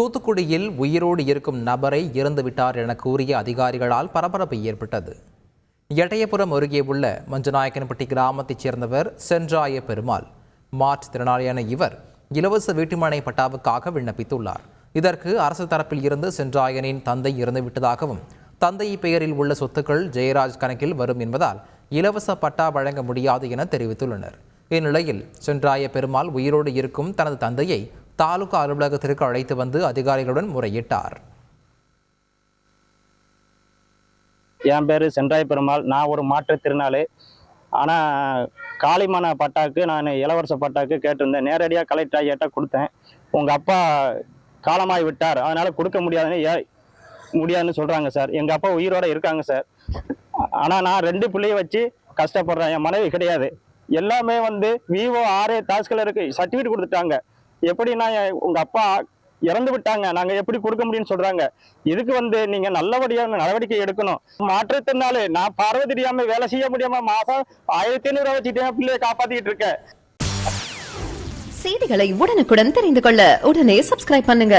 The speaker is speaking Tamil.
தூத்துக்குடியில் உயிரோடு இருக்கும் நபரை இறந்துவிட்டார் என கூறிய அதிகாரிகளால் பரபரப்பு ஏற்பட்டது. எட்டயபுரம் அருகே உள்ள மஞ்சநாயக்கன்பட்டி கிராமத்தைச் சேர்ந்தவர் சென்றாய பெருமாள். மாற்றுத்திறனாளியான இவர் இலவச வீட்டுமனை பட்டாவுக்காக விண்ணப்பித்துள்ளார். இதற்கு அரசு தரப்பில் இருந்து சென்றாயனின் தந்தை இறந்துவிட்டதாகவும் தந்தை பெயரில் உள்ள சொத்துக்கள் ஜெயராஜ் கணக்கில் வரும் என்பதால் இலவச பட்டா வழங்க முடியாது என தெரிவித்துள்ளனர். இந்நிலையில் சென்றாய பெருமாள் உயிரோடு இருக்கும் தனது தந்தையை தாலுகா அலுவலகத்திற்கு அழைத்து வந்து அதிகாரிகளுடன் முறையிட்டார். என் பேர் சென்றாய் பெருமாள். நான் ஒரு மாற்றுத்திறனாளி ஆனால் காளிமன பட்டாக்கு நான் இளவரச பட்டாக்கு கேட்டிருந்தேன். நேரடியாக கலெக்டர் ஐயாட்ட கொடுத்தேன். உங்கள் அப்பா காலமாகி விட்டார். அதனால் கொடுக்க முடியாதுன்னு ஏ முடியாதுன்னு சொல்கிறாங்க சார். எங்கள் அப்பா உயிரோட இருக்காங்க சார். ஆனால் நான் ரெண்டு பிள்ளைய வச்சு கஷ்டப்படுறேன். என் மனைவி கிடையாது. எல்லாமே வந்து விவோ ஆர்ஏ இருக்குது சர்டிஃபிகேட் கொடுத்துட்டாங்க. எப்படி நான் அப்பா இறந்து விட்டாங்க. நாங்க எப்படி கொடுக்க முடியும்னு சொல்றாங்க. இதுக்கு வந்து நீங்க நல்லபடியான நடவடிக்கை எடுக்கணும். மாற்றத்தினால நான் பார்வை தெரியாம வேலை செய்ய முடியாம மாசம் ஆயிரத்தி ஐநூறு வச்சுட்டு பிள்ளைய காப்பாத்திட்டு இருக்கேன். செய்திகளை உடனுக்குடன் தெரிந்து கொள்ள உடனே சப்ஸ்கிரைப் பண்ணுங்க.